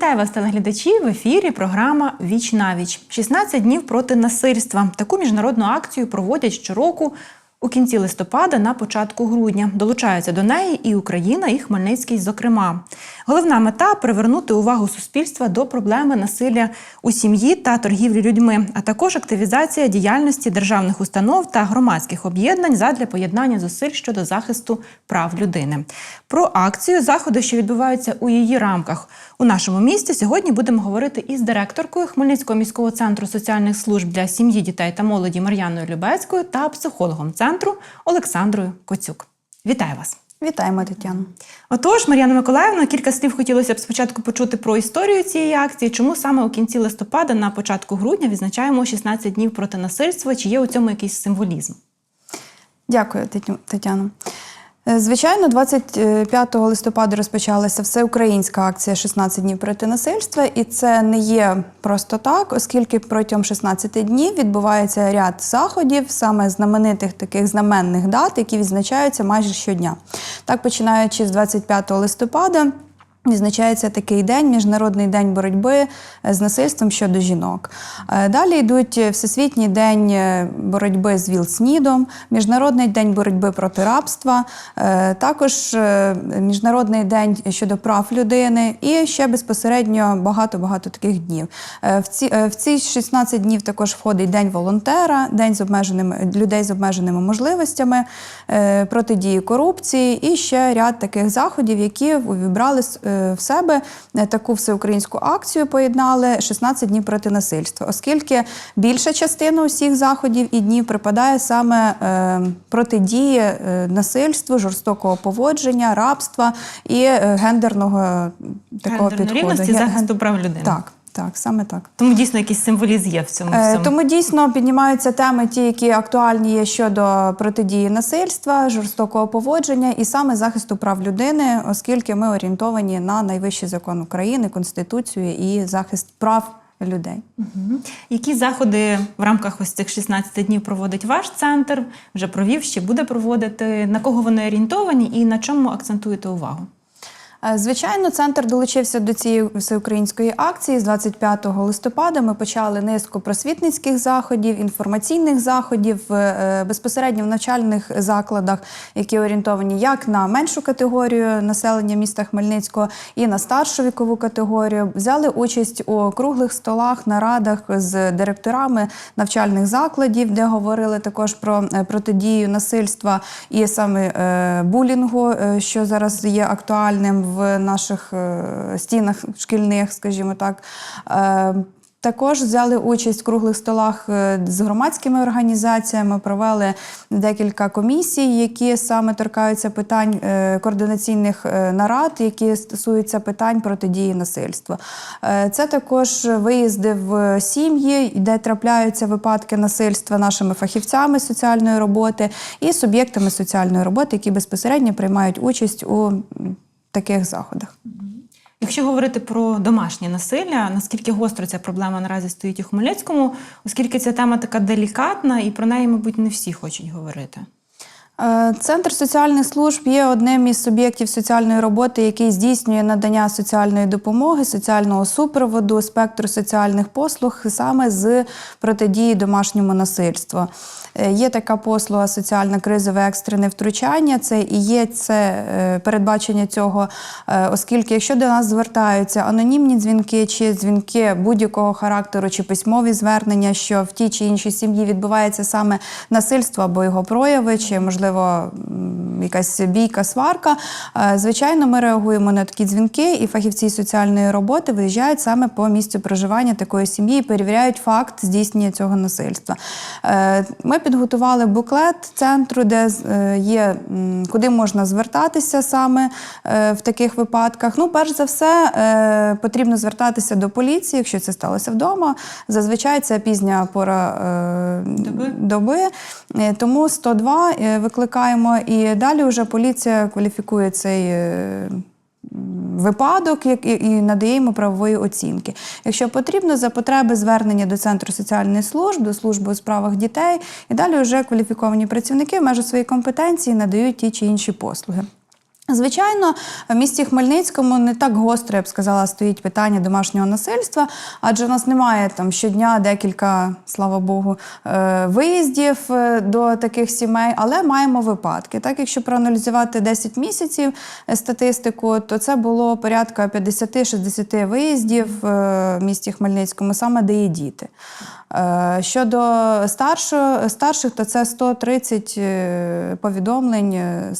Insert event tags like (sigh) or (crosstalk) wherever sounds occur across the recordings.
Вітаю вас, телеглядачі! В ефірі програма Віч на віч. 16 днів проти насильства. Таку міжнародну акцію проводять щороку у кінці листопада на початку грудня. Долучаються до неї і Україна, і Хмельницький, зокрема. Головна мета привернути увагу суспільства до проблеми насилля у сім'ї та торгівлі людьми, а також активізація діяльності державних установ та громадських об'єднань задля поєднання зусиль щодо захисту прав людини. Про акцію заходи, що відбуваються у її рамках у нашому місті, сьогодні будемо говорити із директоркою Хмельницького міського центру соціальних служб для сім'ї, дітей та молоді Мар'яною Любецькою та психологом центру Олександрою Коцюк. Вітаю вас! Вітаємо, Тетяно. Отож, Мар'яна Миколаївна, кілька слів хотілося б спочатку почути про історію цієї акції. Чому саме у кінці листопада, на початку грудня, відзначаємо 16 днів проти насильства? Чи є у цьому якийсь символізм? Дякую, Тетяно. Е, Звичайно, 25 листопада розпочалася всеукраїнська акція «16 днів проти насильства, і це не є просто так, оскільки протягом 16 днів відбувається ряд заходів, саме знаменитих таких знаменних дат, які відзначаються майже щодня. Так, починаючи з 25 листопада. Відзначається такий день, Міжнародний день боротьби е, з насильством щодо жінок. Е, Далі йдуть Всесвітній день е, боротьби з ВІЛ-СНІДом, Міжнародний день боротьби проти рабства, також Міжнародний день щодо прав людини і ще безпосередньо багато-багато таких днів. В ці, в ці 16 днів також входить День волонтера, День з обмеженими людей з обмеженими можливостями, протидії корупції і ще ряд таких заходів, які е, в себе е, таку всеукраїнську акцію, поєднали 16 днів проти насильства, оскільки більша частина усіх заходів і днів припадає саме е, протидії е, насильству, жорстокого поводження, рабства і е, гендерного такого Гендерної підходу. рівності, захисту прав людини. Так, так, саме так. Тому дійсно якийсь символізм є в цьому Е, всьому. Тому дійсно піднімаються теми, ті, які актуальні є щодо протидії насильства, жорстокого поводження і саме захисту прав людини, оскільки ми орієнтовані на найвищий закон України, конституцію і захист прав людей. Мгм. Які заходи в рамках ось цих 16 днів проводить ваш центр? Вже провів, ще буде проводити. На кого вони орієнтовані і на чому акцентуєте увагу? Е, Звичайно, центр долучився до цієї всеукраїнської акції з 25 листопада. Ми почали низку просвітницьких заходів, інформаційних заходів е, безпосередньо в навчальних закладах, які орієнтовані як на меншу категорію населення міста Хмельницького і на старшу вікову категорію. Взяли участь у круглих столах, нарадах з директорами навчальних закладів, де говорили також про е, протидію насильства і саме е, булінгу, е, що зараз є актуальним в наших е, стінах шкільних, скажімо так. Е, також взяли участь в круглих столах е, з громадськими організаціями, провели декілька комісій, які саме торкаються питань координаційних нарад, які стосуються питань протидії насильства. Це також виїзди в сім'ї, де трапляються випадки насильства нашими фахівцями соціальної роботи і суб'єктами соціальної роботи, які безпосередньо приймають участь у таких заходах. Якщо говорити про домашнє насилля, наскільки гостро ця проблема наразі стоїть у Хмельницькому, оскільки ця тема така делікатна, і про неї, мабуть, не всі хочуть говорити. Е, Центр соціальних служб є одним із суб'єктів соціальної роботи, який здійснює надання соціальної допомоги, соціального супроводу, спектру соціальних послуг саме з протидії домашньому насильству. Е, Є така послуга соціальне кризове екстрене втручання. Це і є це е, передбачення цього, оскільки якщо до нас звертаються анонімні дзвінки чи дзвінки будь-якого характеру, чи письмові звернення, що в тій чи іншій сім'ї відбувається саме насильство або його прояви, чи можливо м, якась бійка, сварка. е, Звичайно, ми реагуємо на такі дзвінки, і фахівці соціальної роботи виїжджають саме по місцю проживання такої сім'ї і перевіряють факт здійснення цього насильства. Е, Ми підготували буклет центру, де е, є куди можна звертатися саме в таких випадках. Ну, перш за все, потрібно звертатися до поліції, якщо це сталося вдома. Зазвичай це пізня пора Доби. Тому 102 е, викликаємо, і далі вже поліція кваліфікує цей. е, Випадок і, надає йому правової оцінки. Якщо потрібно, за потреби звернення до центру соціальної служби, до служби у справах дітей, і далі вже кваліфіковані працівники в межах своєї компетенції надають ті чи інші послуги. Звичайно, в місті Хмельницькому не так гостро, я б сказала, стоїть питання домашнього насильства, адже у нас немає там щодня декілька, слава Богу, е, виїздів е, до таких сімей, але маємо випадки. Так, якщо проаналізувати 10 місяців е, статистику, то це було порядка 50-60 виїздів в місті Хмельницькому, саме де є діти. Е, Щодо старшого, старших, то це 130 е, повідомлень, е,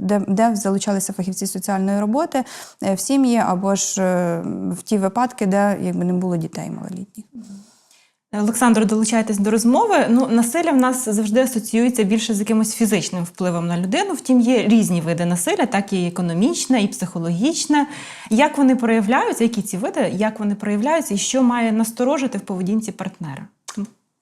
де, де залучалися фахівці соціальної роботи в сім'ї або ж в ті випадки, де якби не було дітей малолітніх. Олександро, долучайтесь до розмови. Ну, насилля в нас завжди асоціюється більше з якимось фізичним впливом на людину. Втім, є різні види насилля, так і економічне, і психологічне. Як вони проявляються, які ці види, як вони проявляються, і що має насторожити в поведінці партнера?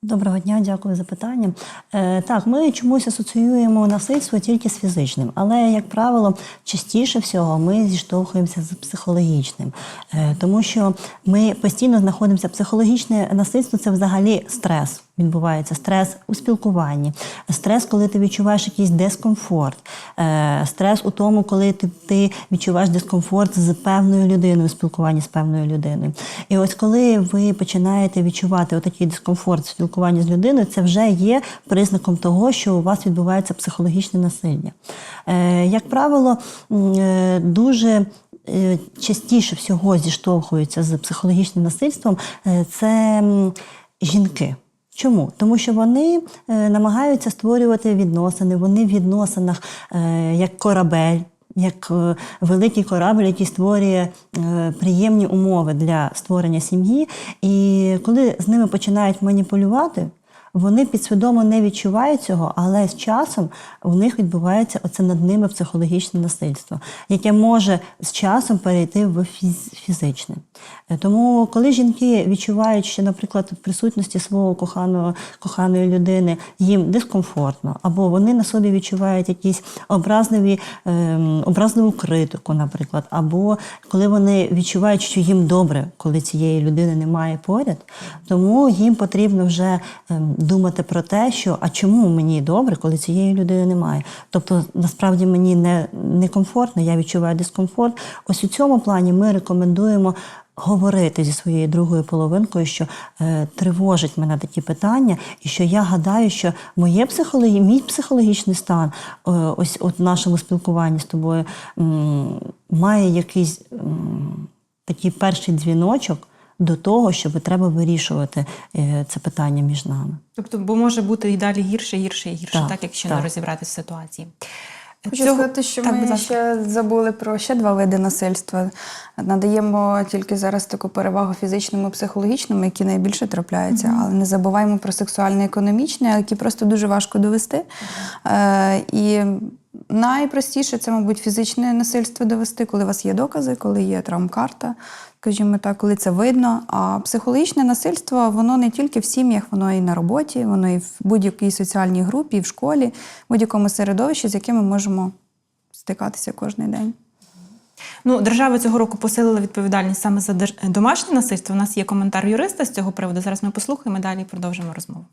Доброго дня, дякую за питання. Е, так, ми чомусь асоціюємо насильство тільки з фізичним, але, як правило, частіше всього ми зіштовхуємося з психологічним, е, тому що ми постійно знаходимося. Психологічне насильство це взагалі стрес. Відбувається стрес у спілкуванні, стрес, коли ти відчуваєш якийсь дискомфорт, е, стрес у тому, коли ти, ти відчуваєш дискомфорт з певною людиною, у спілкуванні з певною людиною. І ось коли ви починаєте відчувати отакий дискомфорт в спілкуванні з людиною, це вже є признаком того, що у вас відбувається психологічне насилля. Е, як правило, е, дуже частіше всього зіштовхуються з психологічним насильством, це жінки. Чому? Тому що вони е, намагаються створювати відносини, вони в відносинах е, як корабель, як е, великий корабль, який створює приємні умови для створення сім'ї. І коли з ними починають маніпулювати, вони підсвідомо не відчувають цього, але з часом у них відбувається оце над ними психологічне насильство, яке може з часом перейти в фіз- фізичне. Е, Тому, коли жінки відчувають, що, наприклад, в присутності свого коханого коханої людини їм дискомфортно, або вони на собі відчувають якісь образливі, ем, образливу критику, наприклад, або коли вони відчувають, що їм добре, коли цієї людини немає поряд, тому їм потрібно вже ем, думати про те, що а чому мені добре, коли цієї людини немає. Тобто, насправді мені не, некомфортно, я відчуваю дискомфорт. Ось у цьому плані ми рекомендуємо. Говорити зі своєю другою половинкою, що е, тривожить мене такі питання, і що я гадаю, що моє психологі, мій психологічний стан, е, ось от нашому спілкуванні з тобою, м, має якийсь м, такий перший дзвіночок до того, щоб треба вирішувати е, це питання між нами. Тобто, бо може бути і далі гірше, гірше і гірше, так, Так, якщо не так. розібратися в ситуації. Хочу Цього- сказати, що Так, ми ще забули про ще два види насильства. Надаємо тільки зараз таку перевагу фізичному і психологічному, які найбільше трапляються, але не забуваємо про сексуально-економічне, які просто дуже важко довести. Е, і найпростіше це, мабуть, фізичне насильство довести, коли у вас є докази, коли є травмкарта, скажімо так, коли це видно. А психологічне насильство, воно не тільки в сім'ях, воно і на роботі, воно і в будь-якій соціальній групі, і в школі, в будь-якому середовищі, з яким ми можемо стикатися кожен день. Ну, держава цього року посилила відповідальність саме за держ- домашнє насильство. У нас є коментар юриста з цього приводу. Зараз ми послухаємо далі продовжимо розмову.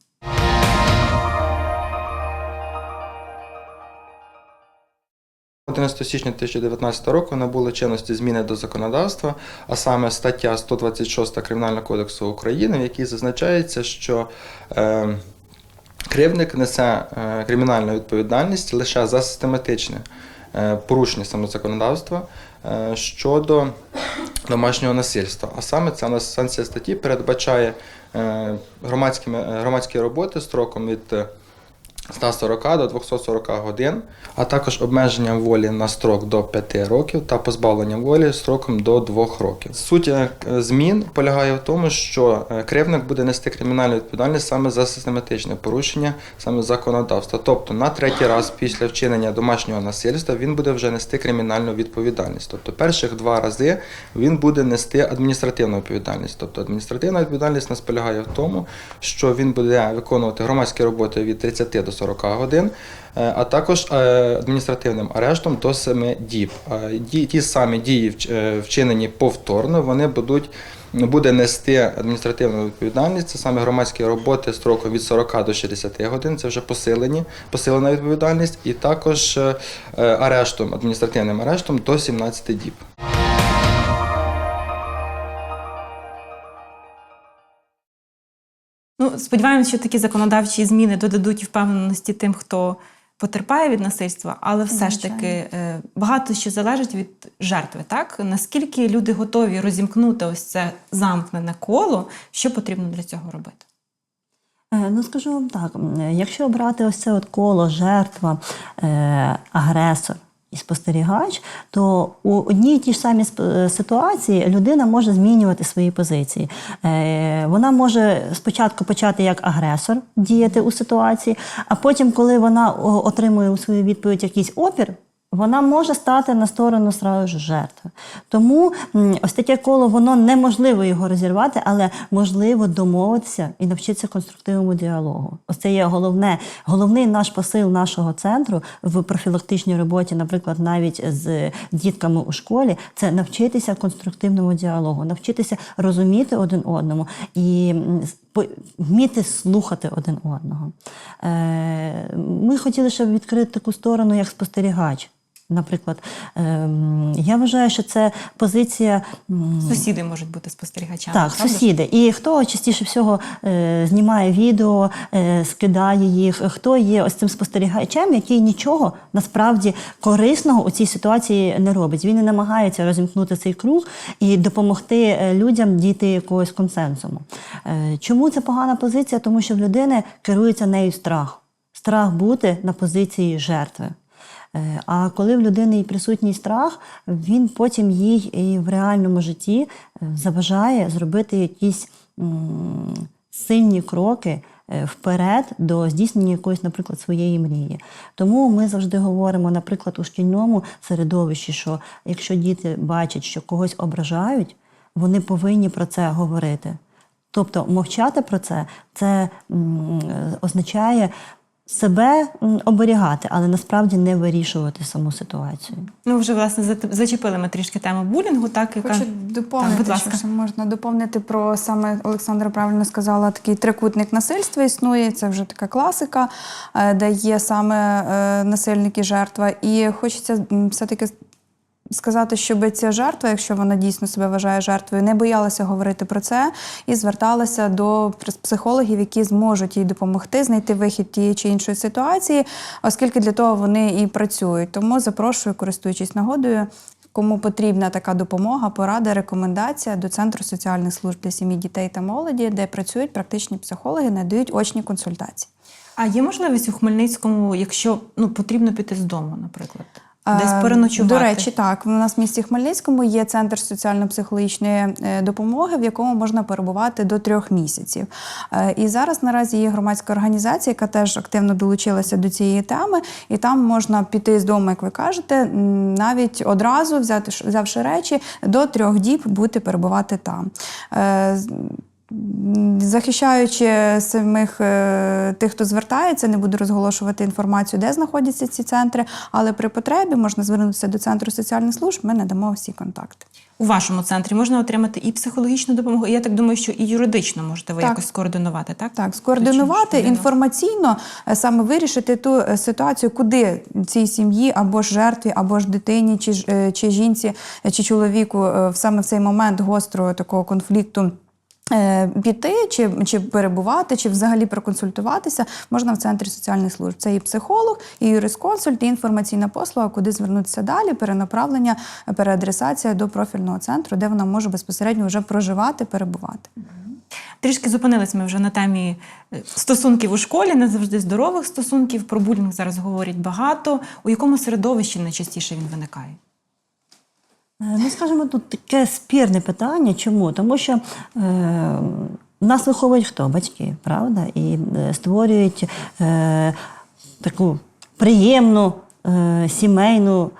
11 січня 2019 року набули чинності зміни до законодавства, а саме стаття 126 Кримінального кодексу України, в якій зазначається, що е, кривдник несе е, кримінальну відповідальність лише за систематичне е, порушення саме законодавства е, щодо домашнього насильства. А саме ця нас- санкція статті передбачає громадські роботи строком від 140 до 240 годин, а також обмеження волі на строк до 5 років та позбавлення волі строком до 2 років. Суть е, змін полягає в тому, що е, кривник буде нести кримінальну відповідальність саме за систематичне порушення саме законодавства. Тобто на третій раз після вчинення домашнього насильства він буде вже нести кримінальну відповідальність. Тобто перших два рази він буде нести адміністративну відповідальність. Тобто адміністративна відповідальність нас полягає в тому, що він буде виконувати громадські роботи від 30 до 40 годин, е, а також е, адміністративним арештом до 7 діб. Е, Ті самі дії, вчинені повторно, вони будуть буде нести адміністративну відповідальність. Це саме громадські роботи строком від 40 до 60 годин. Це вже посилені, посилена відповідальність, і також арештом, адміністративним арештом до 17 діб. Сподіваємося, що такі законодавчі зміни додадуть впевненості тим, хто потерпає від насильства, але все ж таки е, багато що залежить від жертви. Так наскільки люди готові розімкнути ось це замкнене коло, що потрібно для цього робити? Е, Ну, скажу вам так, якщо брати ось це от коло, жертва, е, агресор і спостерігач, то у одній і тій ж самій сп- е, ситуації людина може змінювати свої позиції. Е, Вона може спочатку почати як агресор діяти у ситуації, а потім, коли вона отримує у свою відповідь якийсь опір, вона може стати на сторону сразу ж жертви. Тому ось таке коло воно неможливо його розірвати, але можливо домовитися і навчитися конструктивному діалогу. Ось це є головне, головний наш посил нашого центру в профілактичній роботі, наприклад, навіть з дітками у школі, це навчитися конструктивному діалогу, навчитися розуміти один одному і вміти слухати один одного. Е, Ми хотіли ще відкрити таку сторону, як спостерігач. Наприклад, ем, я вважаю, що це позиція Сусіди можуть бути спостерігачами. так, правда сусіди. І хто частіше всього е, знімає відео, е, скидає їх, хто є ось цим спостерігачем, який нічого насправді корисного у цій ситуації не робить. Він не намагається розімкнути цей круг і допомогти е, людям дійти якогось консенсуму. Чому це погана позиція? Тому що в людини керується нею страх. Страх бути на позиції жертви. Е, А коли в людини присутній страх, він потім їй і в реальному житті е, заважає зробити якісь сильні кроки е, вперед до здійснення якоїсь, наприклад, своєї мрії. Тому ми завжди говоримо, наприклад, у шкільному середовищі, що якщо діти бачать, що когось ображають, вони повинні про це говорити. Тобто мовчати про це це означає себе оберігати, але насправді не вирішувати саму ситуацію. Ну, вже власне зачепили ми трішки тему булінгу, так яка Хочу Так, доповнити, будь ласка. що можна доповнити про саме Олександра правильно сказала, такий трикутник насильства існує. Це вже така класика, е, де є саме насильники насильник і жертва. І хочеться все-таки сказати, щоб ця жертва, якщо вона дійсно себе вважає жертвою, не боялася говорити про це і зверталася до психологів, які зможуть їй допомогти знайти вихід тієї чи іншої ситуації, оскільки для того вони і працюють. Тому запрошую, користуючись нагодою. Кому потрібна така допомога, порада, рекомендація до Центру соціальних служб для сім'ї, дітей та молоді, де працюють практичні психологи, надають очні консультації. А є можливість у Хмельницькому, якщо ну потрібно піти з дому, наприклад, десь Е, переночувати? До речі, так. У нас в місті Хмельницькому є центр соціально-психологічної е, допомоги, в якому можна перебувати до трьох місяців. Е, І зараз наразі є громадська організація, яка теж активно долучилася до цієї теми, і там можна піти з дому, як ви кажете, навіть одразу взяти взявши речі до трьох діб бути перебувати там. Захищаючи самих е, тих, хто звертається, не буду розголошувати інформацію, де знаходяться ці центри, але при потребі можна звернутися до центру соціальних служб. Ми надамо всі контакти. У вашому центрі можна отримати і психологічну допомогу, і я так думаю, що і юридично можете ви Так. якось скоординувати, так? Так, скоординувати інформаційно е, саме вирішити ту е, ситуацію, куди цій сім'ї або ж жертві, або ж дитині, чи, чи жінці, чи чоловіку саме в цей момент гострого такого конфлікту. Е, Піти чи, чи перебувати, чи взагалі проконсультуватися можна в центрі соціальних служб. Це і психолог, і юрисконсульт, і інформаційна послуга, куди звернутися далі, перенаправлення, переадресація до профільного центру, де вона може безпосередньо вже проживати, перебувати. Трішки зупинились ми вже на темі е, стосунків у школі, не завжди здорових стосунків. Про булінг зараз говорять багато. У якому середовищі найчастіше він виникає? Е, Ну, скажімо, тут таке спірне питання. Чому? Тому що е, нас виховують хто? Батьки, правда? І е, створюють е, таку приємну е, сімейну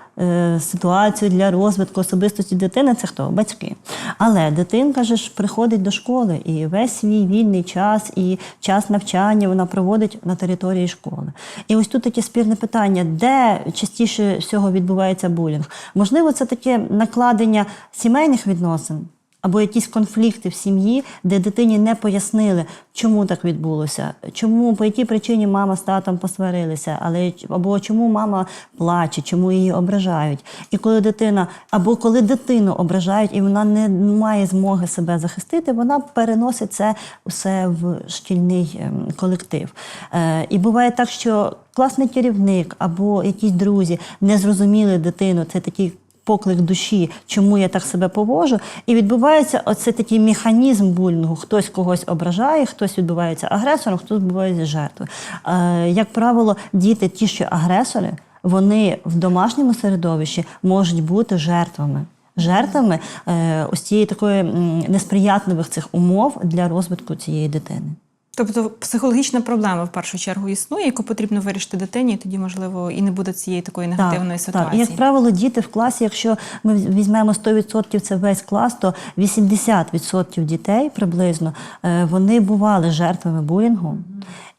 ситуацію для розвитку особистості дитини це хто? Батьки. Але дитинка ж приходить до школи і весь свій вільний час і час навчання вона проводить на території школи. І ось тут таке спірне питання, де частіше всього відбувається булінг? Можливо, це таке накладення сімейних відносин. Або якісь конфлікти в сім'ї, де дитині не пояснили, чому так відбулося, чому по якій причині мама з татом посварилися, але або чому мама плаче, чому її ображають. І коли дитина, або коли дитину ображають, і вона не має змоги себе захистити, вона переносить це все в шкільний ем, колектив. Е, і буває так, що класний керівник або якісь друзі не зрозуміли дитину. Це такий поклик душі, чому я так себе поводжу. І відбувається оце такий механізм булінгу. Хтось когось ображає, хтось відбувається агресором, хтось відбувається жертвою. Е, як правило, діти, ті, що агресори, вони в домашньому середовищі можуть бути жертвами. Жертвами е, ось цієї такої несприятливих цих умов для розвитку цієї дитини. Тобто психологічна проблема в першу чергу існує, яку потрібно вирішити дитині, і тоді, можливо, і не буде цієї такої негативної Так, ситуації. і як правило, діти в класі, якщо ми візьмемо 100% це весь клас, то 80% дітей приблизно е, вони бували жертвами булінгу,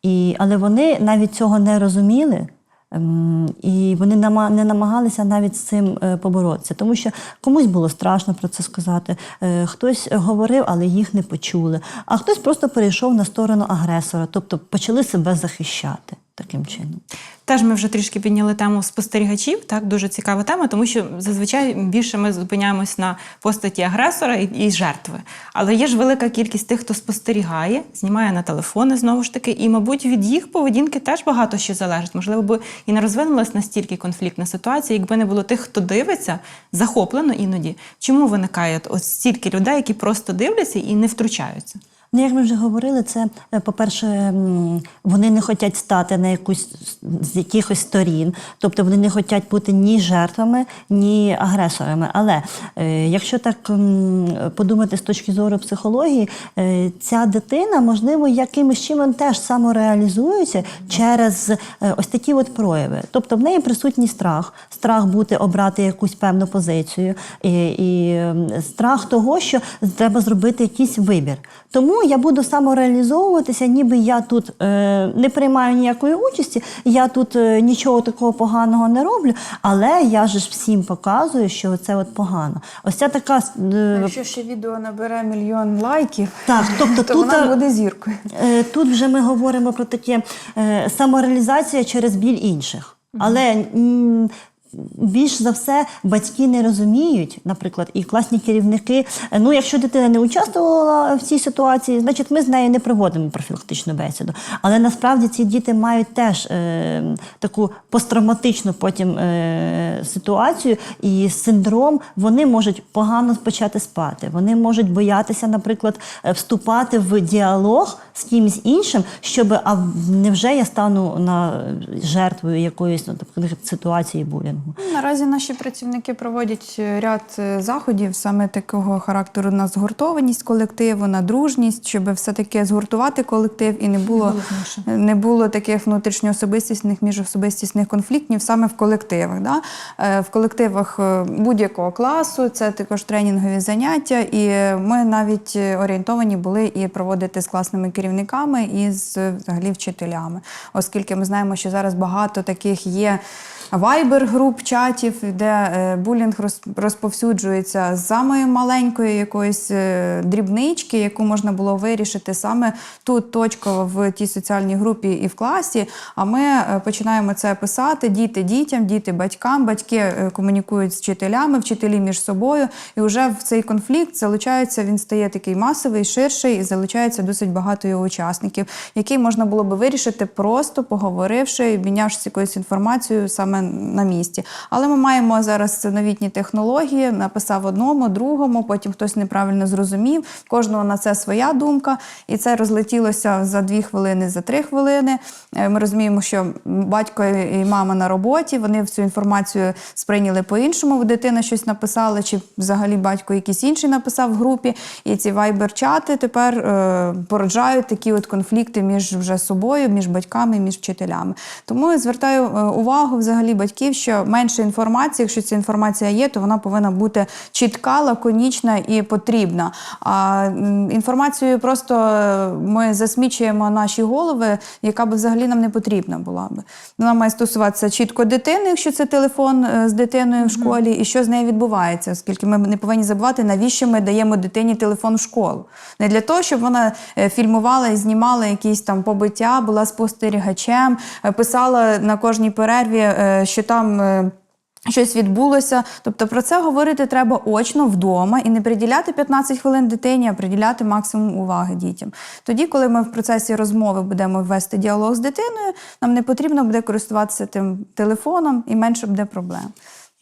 і, але вони навіть цього не розуміли. Ем, І вони не намагалися навіть з цим е, поборотися, тому що комусь було страшно про це сказати. е, Хтось говорив, але їх не почули. А хтось просто перейшов на сторону агресора, тобто почали себе захищати таким чином. Теж ми вже трішки підняли тему спостерігачів. Так, дуже цікава тема, тому що зазвичай більше ми зупиняємось на постаті агресора і, і жертви. Але є ж велика кількість тих, хто спостерігає, знімає на телефони знову ж таки, і, мабуть, від їх поведінки теж багато що залежить. Можливо, би і не розвинулась настільки конфліктна ситуація, якби не було тих, хто дивиться, захоплено іноді. Чому виникає от стільки людей, які просто дивляться і не втручаються? Ну, як ми вже говорили, це, е, по-перше, вони не хочуть стати на якусь з якихось сторін, тобто вони не хочуть бути ні жертвами, ні агресорами. Але е, якщо так подумати з точки зору психології, е, ця дитина, можливо, якимось чином теж самореалізується через ось такі от прояви. Тобто в неї присутній страх, страх бути обрати якусь певну позицію, і, і страх того, що треба зробити якийсь вибір. Тому я буду самореалізовуватися, ніби я тут е, не приймаю ніякої участі, я тут е, нічого такого поганого не роблю, але я ж всім показую, що це от погано. Ось ця така е, Якщо ще відео набере мільйон лайків, Так, тобто (laughs) то тут, вона е, буде зіркою. Е, Тут вже ми говоримо про таке е, самореалізація через біль інших. Але більш за все батьки не розуміють, наприклад, і класні керівники. Ну, якщо дитина не участвувала в цій ситуації, значить ми з нею не проводимо профілактичну бесіду. Але насправді ці діти мають теж е, таку посттравматичну потім е, ситуацію і синдром. Вони можуть погано почати спати. Вони можуть боятися, наприклад, е, вступати в діалог з кимось іншим, щоб а невже я стану на жертвою якоїсь ну, ситуації булінгу. Наразі наші працівники проводять е, ряд е, заходів саме такого характеру на згуртованість колективу, на дружність, щоб все-таки згуртувати колектив і не було, не було таких внутрішньоособистісних, міжособистісних конфліктів саме в колективах. Да? Е, В колективах е, будь-якого класу це також тренінгові заняття, і ми навіть е, орієнтовані були і проводити з класними керівниками і з е, взагалі вчителями, оскільки ми знаємо, що зараз багато таких є. Вайбер груп чатів, де е, булінг роз- розповсюджується з самої маленької якоїсь е, дрібнички, яку можна було вирішити саме тут точково в тій соціальній групі і в класі. А ми е, починаємо це писати: діти дітям, діти батькам, батьки комунікують з вчителями, вчителі між собою. І вже в цей конфлікт залучається, він стає такий масовий, ширший, і залучається досить багато його учасників, який можна було би вирішити просто поговоривши обмінявшись якоюсь інформацією саме на місці. Але ми маємо зараз новітні технології, написав одному, другому, потім хтось неправильно зрозумів. Кожного на це своя думка, і це розлетілося за дві хвилини, за три хвилини. Е, Ми розуміємо, що батько і мама на роботі, вони цю інформацію сприйняли по-іншому. Дитина щось написала, чи взагалі батько якийсь інший написав в групі. І ці вайбер-чати тепер е, породжають такі от конфлікти між вже собою, між батьками, між вчителями. Тому я звертаю е, увагу взагалі взагалі батьків, що менше інформації, якщо ця інформація є, то вона повинна бути чітка, лаконічна і потрібна. А м, інформацією просто е, ми засмічуємо наші голови, яка б взагалі нам не потрібна була би. Вона має стосуватися чітко дитини, якщо це телефон е, з дитиною в школі, і що з нею відбувається, оскільки ми не повинні забувати, навіщо ми даємо дитині телефон в школу. Не для того, щоб вона е, фільмувала і знімала якісь там побиття, була спостерігачем, писала на кожній перерві, що там. е, Щось відбулося, тобто про це говорити треба очно вдома і не приділяти 15 хвилин дитині, а приділяти максимум уваги дітям. Тоді, коли ми в процесі розмови будемо вести діалог з дитиною, нам не потрібно буде користуватися тим телефоном і менше буде проблем.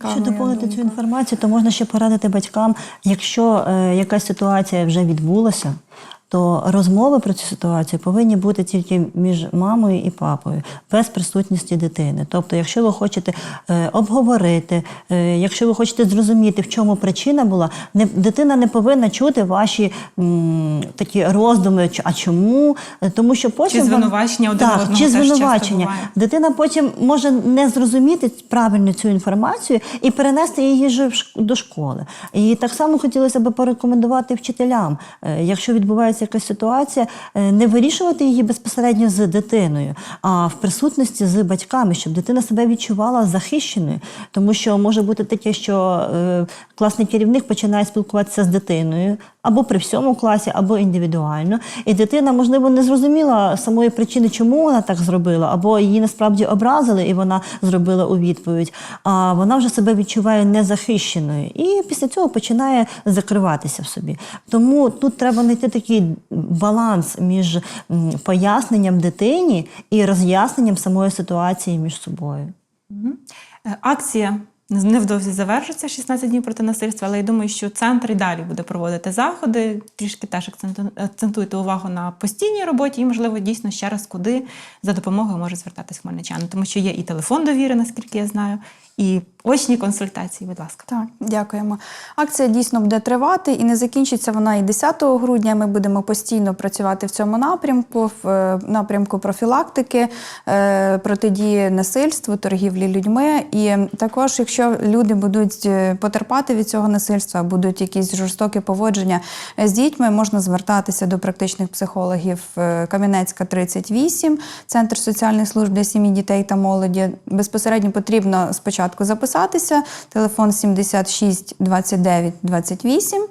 Якщо доповнити цю інформацію, то можна ще порадити батькам, якщо е, якась ситуація вже відбулася, то розмови про цю ситуацію повинні бути тільки між мамою і папою, без присутності дитини. Тобто, якщо ви хочете е, обговорити, е, якщо ви хочете зрозуміти, в чому причина була, не, дитина не повинна чути ваші м, такі роздуми, а чому? Е, Тому що потім вон- звинувачення один так, одного чи звинувачення. Дитина потім може не зрозуміти правильно цю інформацію і перенести її до школи. І так само хотілося б порекомендувати вчителям, якщо відбувається якась ситуація, е, не вирішувати її безпосередньо з дитиною, а в присутності з батьками, щоб дитина себе відчувала захищеною. Тому що може бути таке, що е, класний керівник починає спілкуватися з дитиною або при всьому класі, або індивідуально. І дитина, можливо, не зрозуміла самої причини, чому вона так зробила, або її насправді образили, і вона зробила у відповідь. А вона вже себе відчуває незахищеною. І після цього починає закриватися в собі. Тому тут треба знайти такий баланс між поясненням дитині і роз'ясненням самої ситуації між собою. Е, Акція невдовзі завершиться 16 днів проти насильства, але я думаю, що центр і далі буде проводити заходи. Трішки теж акцентуйте увагу на постійній роботі і, можливо, дійсно ще раз куди за допомогою може звертатись хмельничани, тому що є і телефон довіри, наскільки я знаю, і очні консультації. Будь ласка. Так, дякуємо. Акція дійсно буде тривати і не закінчиться вона і 10 грудня. Ми будемо постійно працювати в цьому напрямку, в е, напрямку профілактики, е, протидії насильству, торгівлі людьми. І також, якщо люди будуть е, потерпати від цього насильства, будуть якісь жорстокі поводження з дітьми, можна звертатися до практичних психологів Кам'янецька 38, Центр соціальних служб для сім'ї, дітей та молоді. Безпосередньо потрібно спочатку записатися. Телефон 76 29 28.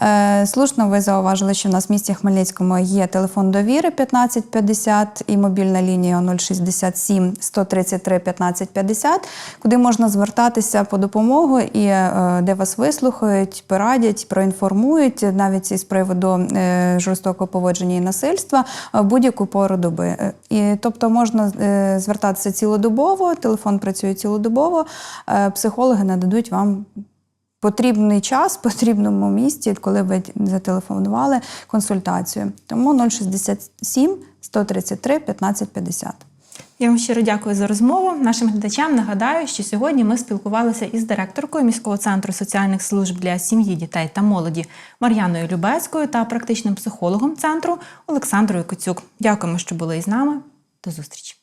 Е, Слушно, ви зауважили, що в нас в місті Хмельницькому є телефон довіри 1550 і мобільна лінія 067 133 1550, куди можна звертатися по допомогу і е, де вас вислухають, порадять, проінформують навіть із приводу е, жорстокого поводження і насильства в будь-яку пору доби. І, тобто можна звертатися цілодобово, телефон працює цілодобово, психологи нададуть вам потрібний час, потрібному місці, коли ви зателефонували консультацію. Тому 067 133 1550. Я вам щиро дякую за розмову. Нашим глядачам нагадаю, що сьогодні ми спілкувалися із директоркою міського центру соціальних служб для сім'ї, дітей та молоді Мар'яною Любецькою та практичним психологом центру Олександрою Коцюк. Дякуємо, що були із нами. До зустрічі.